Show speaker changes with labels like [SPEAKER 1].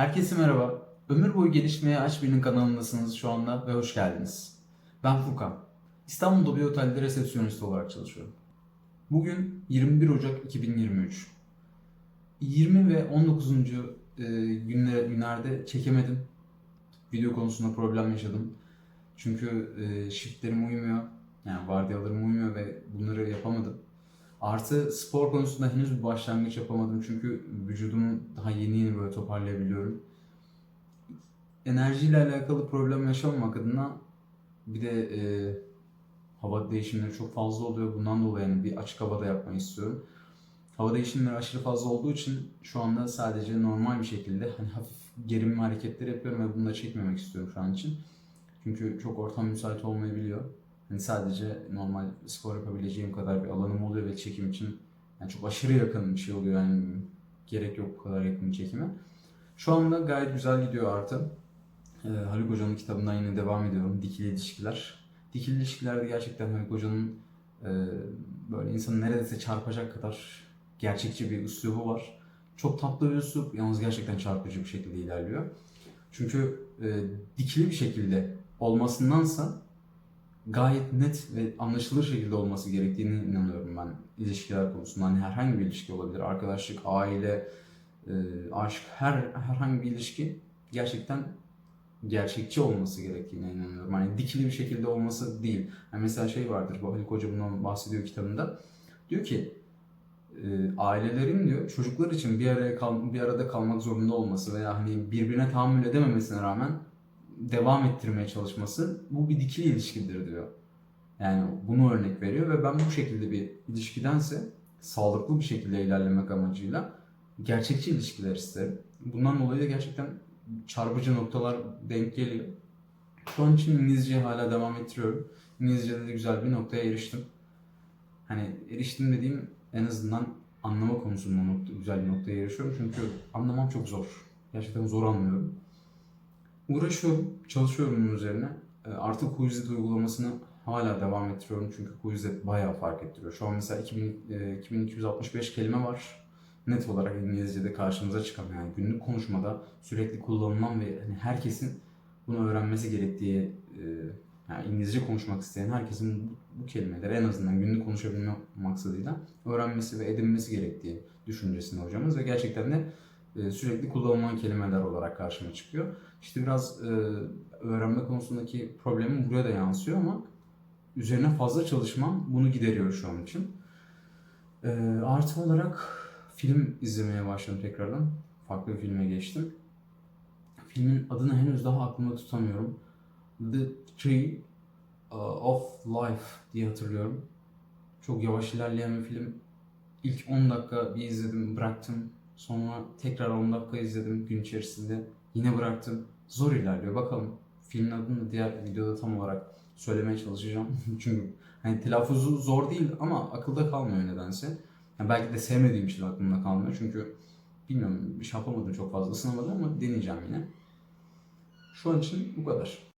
[SPEAKER 1] Herkese merhaba. Ömür boyu gelişmeye aç birinin kanalındasınız şu anda ve hoş geldiniz. Ben Furkan. İstanbul'da bir otelde resepsiyonist olarak çalışıyorum. Bugün 21 Ocak 2023. 20 ve 19. e, günler, günlerde çekemedim. Video konusunda problem yaşadım. Çünkü e, shiftlerim uymuyor. Yani vardiyalarım uymuyor ve bunları yapamadım. Artı spor konusunda henüz bir başlangıç yapamadım çünkü vücudumu daha yeni yeni böyle toparlayabiliyorum. Enerjiyle alakalı problem yaşamamak adına bir de e, hava değişimleri çok fazla oluyor. Bundan dolayı yani bir açık havada yapmayı istiyorum. Hava değişimleri aşırı fazla olduğu için şu anda sadece normal bir şekilde hani hafif gerilme hareketleri yapıyorum ve bunu da çekmemek istiyorum şu an için. Çünkü çok ortam müsait olmayabiliyor. Hani sadece normal spor yapabileceğim kadar bir alanım oluyor ve çekim için yani çok aşırı yakın bir şey oluyor yani gerek yok bu kadar yakın çekime. Şu anda gayet güzel gidiyor artı. Ee, Haluk Hoca'nın kitabından yine devam ediyorum. Dikili ilişkiler. Dikili ilişkilerde gerçekten Haluk Hoca'nın e, böyle insanı neredeyse çarpacak kadar gerçekçi bir üslubu var. Çok tatlı bir üslup, yalnız gerçekten çarpıcı bir şekilde ilerliyor. Çünkü e, dikili bir şekilde olmasındansa gayet net ve anlaşılır şekilde olması gerektiğini inanıyorum ben ilişkiler konusunda. Hani herhangi bir ilişki olabilir. Arkadaşlık, aile, e, aşk, her herhangi bir ilişki gerçekten gerçekçi olması gerektiğine inanıyorum. Hani dikili bir şekilde olması değil. Yani mesela şey vardır, bu Haluk Hoca bundan bahsediyor kitabında. Diyor ki e, ailelerin diyor çocuklar için bir araya kal bir arada kalmak zorunda olması veya hani birbirine tahammül edememesine rağmen devam ettirmeye çalışması bu bir dikili ilişkidir diyor. Yani bunu örnek veriyor ve ben bu şekilde bir ilişkidense sağlıklı bir şekilde ilerlemek amacıyla gerçekçi ilişkiler isterim. Bundan dolayı da gerçekten çarpıcı noktalar denk geliyor. Şu an için İngilizceyi hala devam ettiriyorum. İngilizce'de de güzel bir noktaya eriştim. Hani eriştim dediğim en azından anlama konusunda nokta, güzel bir noktaya erişiyorum. Çünkü anlamam çok zor. Gerçekten zor anlıyorum. Uğraşıyorum, çalışıyorum bunun üzerine. E, Artık Quizlet uygulamasını hala devam ettiriyorum çünkü Quizlet bayağı fark ettiriyor. Şu an mesela 2000, e, 2265 kelime var. Net olarak İngilizce'de karşımıza çıkan yani günlük konuşmada sürekli kullanılan ve hani herkesin bunu öğrenmesi gerektiği e, yani İngilizce konuşmak isteyen herkesin bu, bu kelimeleri en azından günlük konuşabilme maksadıyla öğrenmesi ve edinmesi gerektiği düşüncesinde hocamız ve gerçekten de e, sürekli kullanılan kelimeler olarak karşıma çıkıyor. İşte biraz e, öğrenme konusundaki problemim buraya da yansıyor ama üzerine fazla çalışmam bunu gideriyor şu an için. E, artı olarak film izlemeye başladım tekrardan. Farklı bir filme geçtim. Filmin adını henüz daha aklımda tutamıyorum. The Tree uh, of Life diye hatırlıyorum. Çok yavaş ilerleyen bir film. İlk 10 dakika bir izledim, bıraktım. Sonra tekrar 10 dakika izledim gün içerisinde. Yine bıraktım. Zor ilerliyor. Bakalım filmin adını diğer videoda tam olarak söylemeye çalışacağım. Çünkü hani telaffuzu zor değil ama akılda kalmıyor nedense. Yani belki de sevmediğim için aklımda kalmıyor. Çünkü bilmiyorum bir şey yapamadım çok fazla ısınamadım ama deneyeceğim yine. Şu an için bu kadar.